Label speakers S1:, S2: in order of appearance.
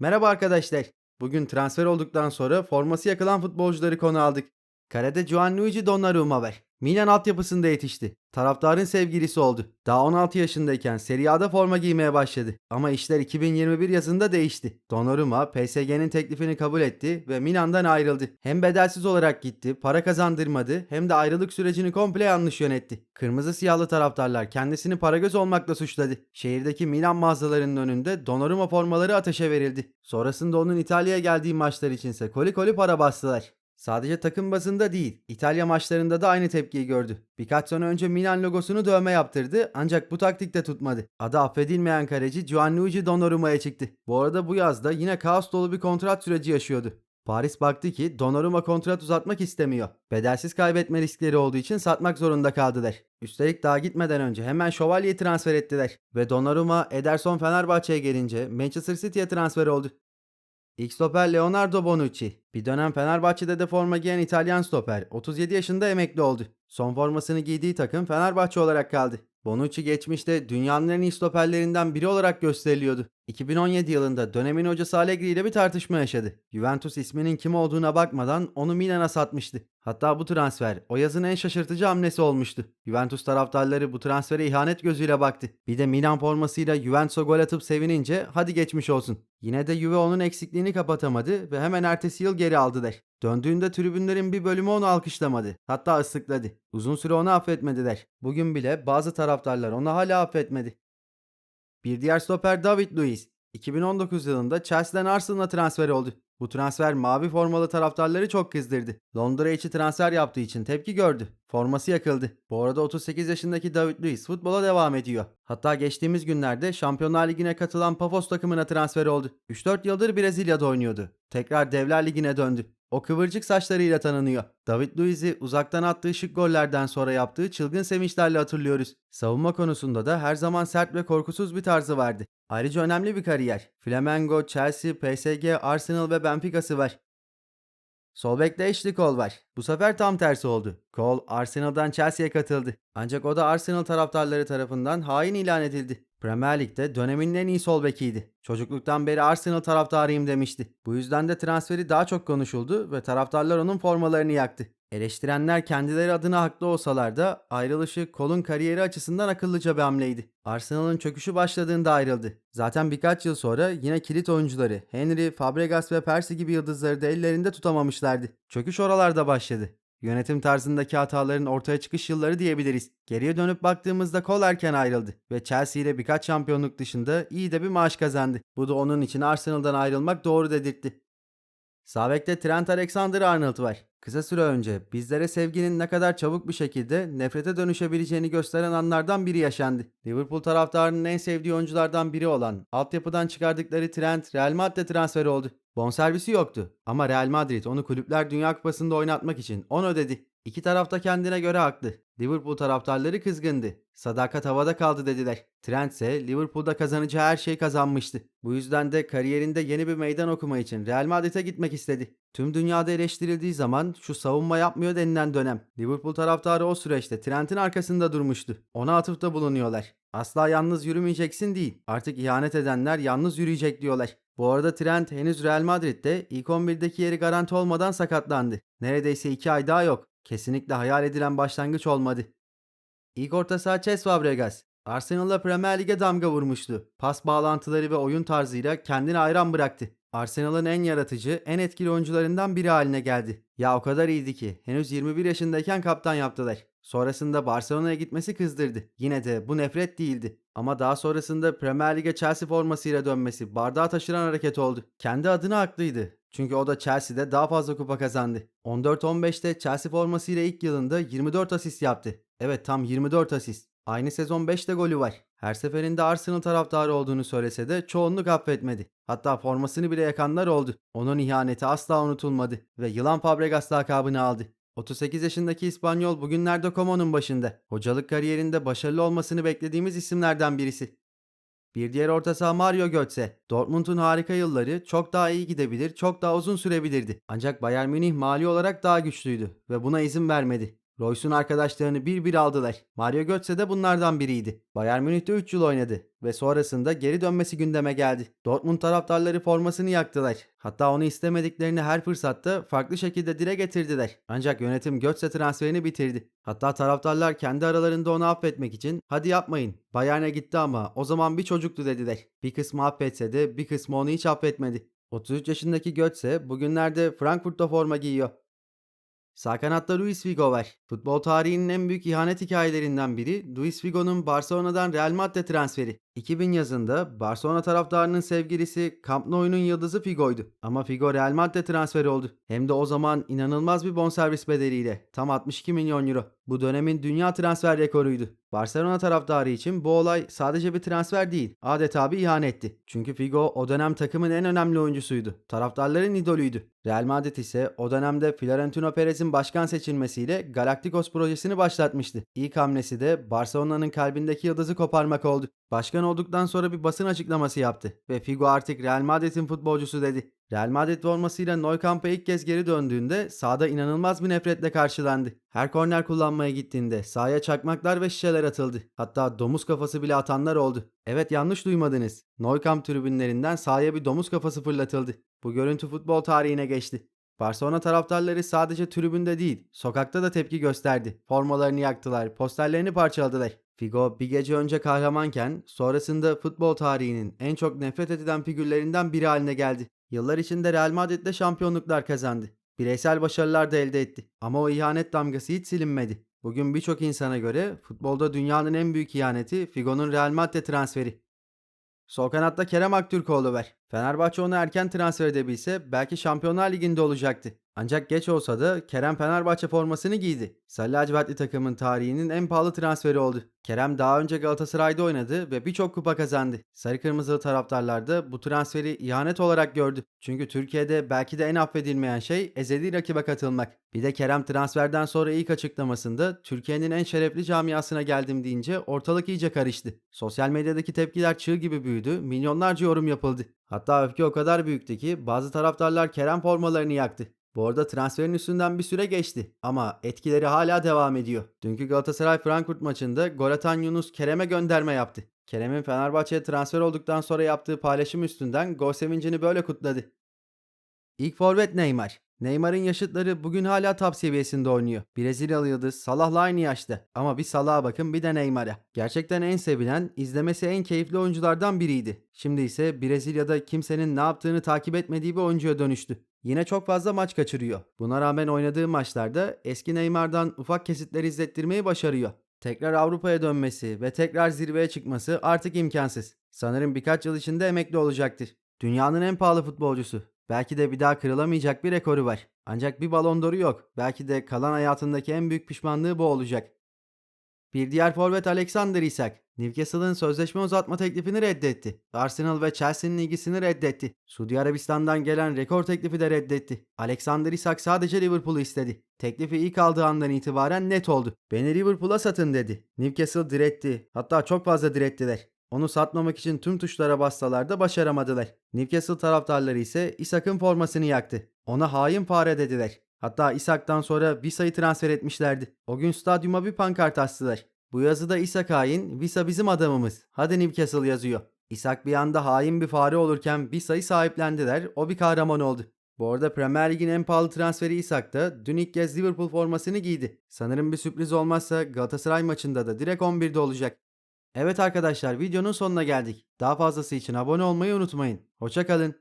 S1: Merhaba arkadaşlar. Bugün transfer olduktan sonra forması yakılan futbolcuları konu aldık. Kalede Gianluigi Donnarumma var. Milan altyapısında yetişti. Taraftarın sevgilisi oldu. Daha 16 yaşındayken Serie A'da forma giymeye başladı. Ama işler 2021 yazında değişti. Donnarumma PSG'nin teklifini kabul etti ve Milan'dan ayrıldı. Hem bedelsiz olarak gitti, para kazandırmadı hem de ayrılık sürecini komple yanlış yönetti. Kırmızı siyahlı taraftarlar kendisini paragöz olmakla suçladı. Şehirdeki Milan mağazalarının önünde Donnarumma formaları ateşe verildi. Sonrasında onun İtalya'ya geldiği maçlar içinse koli koli para bastılar. Sadece takım bazında değil, İtalya maçlarında da aynı tepkiyi gördü. Birkaç sene önce Milan logosunu dövme yaptırdı ancak bu taktik de tutmadı. Adı affedilmeyen kaleci Gianluigi Donnarumma'ya çıktı. Bu arada bu yazda yine kaos dolu bir kontrat süreci yaşıyordu. Paris baktı ki Donnarumma kontrat uzatmak istemiyor. Bedelsiz kaybetme riskleri olduğu için satmak zorunda kaldılar. Üstelik daha gitmeden önce hemen Şövalye'yi transfer ettiler. Ve Donnarumma Ederson Fenerbahçe'ye gelince Manchester City'ye transfer oldu. İlk stoper Leonardo Bonucci. Bir dönem Fenerbahçe'de de forma giyen İtalyan stoper 37 yaşında emekli oldu. Son formasını giydiği takım Fenerbahçe olarak kaldı. Bonucci geçmişte dünyanın en iyi stoperlerinden biri olarak gösteriliyordu. 2017 yılında dönemin hocası Allegri ile bir tartışma yaşadı. Juventus isminin kim olduğuna bakmadan onu Milan'a satmıştı. Hatta bu transfer o yazın en şaşırtıcı hamlesi olmuştu. Juventus taraftarları bu transfere ihanet gözüyle baktı. Bir de Milan formasıyla Juventus'a gol atıp sevinince hadi geçmiş olsun. Yine de Juve onun eksikliğini kapatamadı ve hemen ertesi yıl geri aldılar. Döndüğünde tribünlerin bir bölümü onu alkışlamadı. Hatta ıslıkladı. Uzun süre onu affetmediler. Bugün bile bazı taraftarlar onu hala affetmedi. Bir diğer stoper David Luiz. 2019 yılında Chelsea'den Arsenal'a transfer oldu. Bu transfer mavi formalı taraftarları çok kızdırdı. Londra içi transfer yaptığı için tepki gördü. Forması yakıldı. Bu arada 38 yaşındaki David Luiz futbola devam ediyor. Hatta geçtiğimiz günlerde Şampiyonlar Ligi'ne katılan Pafos takımına transfer oldu. 3-4 yıldır Brezilya'da oynuyordu. Tekrar Devler Ligi'ne döndü. O kıvırcık saçlarıyla tanınıyor. David Luiz'i uzaktan attığı şık gollerden sonra yaptığı çılgın sevinçlerle hatırlıyoruz. Savunma konusunda da her zaman sert ve korkusuz bir tarzı vardı. Ayrıca önemli bir kariyer. Flamengo, Chelsea, PSG, Arsenal ve Benfica'sı var. Sol bekte Ashley Cole var. Bu sefer tam tersi oldu. Cole Arsenal'dan Chelsea'ye katıldı. Ancak o da Arsenal taraftarları tarafından hain ilan edildi. Premier Lig'de dönemin en iyi sol bekiydi. Çocukluktan beri Arsenal taraftarıyım demişti. Bu yüzden de transferi daha çok konuşuldu ve taraftarlar onun formalarını yaktı. Eleştirenler kendileri adına haklı olsalar da ayrılışı Cole'un kariyeri açısından akıllıca bir hamleydi. Arsenal'ın çöküşü başladığında ayrıldı. Zaten birkaç yıl sonra yine kilit oyuncuları Henry, Fabregas ve Percy gibi yıldızları da ellerinde tutamamışlardı. Çöküş oralarda başladı. Yönetim tarzındaki hataların ortaya çıkış yılları diyebiliriz. Geriye dönüp baktığımızda Cole erken ayrıldı ve Chelsea ile birkaç şampiyonluk dışında iyi de bir maaş kazandı. Bu da onun için Arsenal'dan ayrılmak doğru dedirtti. Sağ bekte Trent Alexander-Arnold var. Kısa süre önce bizlere sevginin ne kadar çabuk bir şekilde nefrete dönüşebileceğini gösteren anlardan biri yaşandı. Liverpool taraftarının en sevdiği oyunculardan biri olan altyapıdan çıkardıkları Trent Real Madrid'e transfer oldu. Bonservisi yoktu ama Real Madrid onu Kulüpler Dünya Kupası'nda oynatmak için 10 ödedi. İki tarafta kendine göre haklı. Liverpool taraftarları kızgındı. Sadakat havada kaldı dediler. Trent ise Liverpool'da kazanacağı her şeyi kazanmıştı. Bu yüzden de kariyerinde yeni bir meydan okuma için Real Madrid'e gitmek istedi. Tüm dünyada eleştirildiği zaman şu savunma yapmıyor denilen dönem. Liverpool taraftarı o süreçte Trent'in arkasında durmuştu. Ona atıfta bulunuyorlar. Asla yalnız yürümeyeceksin değil. Artık ihanet edenler yalnız yürüyecek diyorlar. Bu arada Trent henüz Real Madrid'de ilk 11'deki yeri garanti olmadan sakatlandı. Neredeyse 2 ay daha yok. Kesinlikle hayal edilen başlangıç olmadı. İlk orta saha Cesc Fabregas. Arsenal'la Premier Lig'e damga vurmuştu. Pas bağlantıları ve oyun tarzıyla kendini hayran bıraktı. Arsenal'ın en yaratıcı, en etkili oyuncularından biri haline geldi. Ya o kadar iyiydi ki henüz 21 yaşındayken kaptan yaptılar. Sonrasında Barcelona'ya gitmesi kızdırdı. Yine de bu nefret değildi. Ama daha sonrasında Premier Lig'e Chelsea formasıyla dönmesi bardağı taşıran hareket oldu. Kendi adına haklıydı. Çünkü o da Chelsea'de daha fazla kupa kazandı. 14-15'te Chelsea formasıyla ilk yılında 24 asist yaptı. Evet tam 24 asist. Aynı sezon 5 de golü var. Her seferinde Arsenal taraftarı olduğunu söylese de çoğunluk affetmedi. Hatta formasını bile yakanlar oldu. Onun ihaneti asla unutulmadı ve Yılan Fabregas lakabını aldı. 38 yaşındaki İspanyol bugünlerde Como'nun başında. Hocalık kariyerinde başarılı olmasını beklediğimiz isimlerden birisi. Bir diğer orta saha Mario Götze. Dortmund'un harika yılları çok daha iyi gidebilir, çok daha uzun sürebilirdi. Ancak Bayern Münih mali olarak daha güçlüydü ve buna izin vermedi. Royce'un arkadaşlarını bir bir aldılar. Mario Götze de bunlardan biriydi. Bayern Münih'te 3 yıl oynadı ve sonrasında geri dönmesi gündeme geldi. Dortmund taraftarları formasını yaktılar. Hatta onu istemediklerini her fırsatta farklı şekilde dile getirdiler. Ancak yönetim Götze transferini bitirdi. Hatta taraftarlar kendi aralarında onu affetmek için hadi yapmayın Bayern'e gitti ama o zaman bir çocuktu dediler. Bir kısmı affetse de bir kısmı onu hiç affetmedi. 33 yaşındaki Götze bugünlerde Frankfurt'ta forma giyiyor. Sağ kanatta Luis Figo var. Futbol tarihinin en büyük ihanet hikayelerinden biri Luis Figo'nun Barcelona'dan Real Madrid transferi. 2000 yazında Barcelona taraftarının sevgilisi Camp Nou'nun yıldızı Figo'ydu. Ama Figo Real Madrid transferi oldu. Hem de o zaman inanılmaz bir bonservis bedeliyle. Tam 62 milyon euro. Bu dönemin dünya transfer rekoruydu. Barcelona taraftarı için bu olay sadece bir transfer değil, adeta bir ihanetti. Çünkü Figo o dönem takımın en önemli oyuncusuydu. Taraftarların idolüydü. Real Madrid ise o dönemde Florentino Perez'in başkan seçilmesiyle Galacticos projesini başlatmıştı. İlk hamlesi de Barcelona'nın kalbindeki yıldızı koparmak oldu. Başkan olduktan sonra bir basın açıklaması yaptı ve Figo artık Real Madrid'in futbolcusu dedi. Real Madrid formasıyla Nou Camp'a ilk kez geri döndüğünde sahada inanılmaz bir nefretle karşılandı. Her korner kullanmaya gittiğinde sahaya çakmaklar ve şişeler atıldı. Hatta domuz kafası bile atanlar oldu. Evet yanlış duymadınız. Nou Camp tribünlerinden sahaya bir domuz kafası fırlatıldı. Bu görüntü futbol tarihine geçti. Barcelona taraftarları sadece tribünde değil, sokakta da tepki gösterdi. Formalarını yaktılar, posterlerini parçaladılar. Figo bir gece önce kahramanken sonrasında futbol tarihinin en çok nefret edilen figürlerinden biri haline geldi. Yıllar içinde Real Madrid'de şampiyonluklar kazandı. Bireysel başarılar da elde etti. Ama o ihanet damgası hiç silinmedi. Bugün birçok insana göre futbolda dünyanın en büyük ihaneti Figo'nun Real Madrid transferi. Sol kanatta Kerem Aktürkoğlu var. Fenerbahçe onu erken transfer edebilse belki Şampiyonlar Ligi'nde olacaktı. Ancak geç olsa da Kerem Fenerbahçe formasını giydi. Sarı takımın tarihinin en pahalı transferi oldu. Kerem daha önce Galatasaray'da oynadı ve birçok kupa kazandı. Sarı kırmızılı taraftarlar da bu transferi ihanet olarak gördü. Çünkü Türkiye'de belki de en affedilmeyen şey ezeli rakibe katılmak. Bir de Kerem transferden sonra ilk açıklamasında Türkiye'nin en şerefli camiasına geldim deyince ortalık iyice karıştı. Sosyal medyadaki tepkiler çığ gibi büyüdü, milyonlarca yorum yapıldı. Hatta öfke o kadar büyüktü ki bazı taraftarlar Kerem formalarını yaktı. Bu arada transferin üstünden bir süre geçti ama etkileri hala devam ediyor. Dünkü Galatasaray Frankfurt maçında gol atan Yunus Kerem'e gönderme yaptı. Kerem'in Fenerbahçe'ye transfer olduktan sonra yaptığı paylaşım üstünden gol sevincini böyle kutladı. İlk forvet Neymar. Neymar'ın yaşıtları bugün hala top seviyesinde oynuyor. Brezilyalı yıldız Salah'la aynı yaşta. Ama bir Salah'a bakın bir de Neymar'a. Gerçekten en sevilen, izlemesi en keyifli oyunculardan biriydi. Şimdi ise Brezilya'da kimsenin ne yaptığını takip etmediği bir oyuncuya dönüştü. Yine çok fazla maç kaçırıyor. Buna rağmen oynadığı maçlarda eski Neymar'dan ufak kesitler izlettirmeyi başarıyor. Tekrar Avrupa'ya dönmesi ve tekrar zirveye çıkması artık imkansız. Sanırım birkaç yıl içinde emekli olacaktır. Dünyanın en pahalı futbolcusu. Belki de bir daha kırılamayacak bir rekoru var. Ancak bir balon doru yok. Belki de kalan hayatındaki en büyük pişmanlığı bu olacak. Bir diğer forvet Alexander Isak, Newcastle'ın sözleşme uzatma teklifini reddetti. Arsenal ve Chelsea'nin ilgisini reddetti. Suudi Arabistan'dan gelen rekor teklifi de reddetti. Alexander Isak sadece Liverpool'u istedi. Teklifi ilk aldığı andan itibaren net oldu. Beni Liverpool'a satın dedi. Newcastle diretti. Hatta çok fazla direttiler. Onu satmamak için tüm tuşlara bassalar da başaramadılar. Newcastle taraftarları ise Isak'ın formasını yaktı. Ona hain fare dediler. Hatta Isak'tan sonra Visa'yı transfer etmişlerdi. O gün stadyuma bir pankart astılar. Bu yazıda Isak hain, Visa bizim adamımız. Hadi Newcastle yazıyor. Isak bir anda hain bir fare olurken Visa'yı sahiplendiler. O bir kahraman oldu. Bu arada Premier Lig'in en pahalı transferi Isak da dün ilk kez Liverpool formasını giydi. Sanırım bir sürpriz olmazsa Galatasaray maçında da direkt 11'de olacak. Evet arkadaşlar videonun sonuna geldik. Daha fazlası için abone olmayı unutmayın. Hoşçakalın.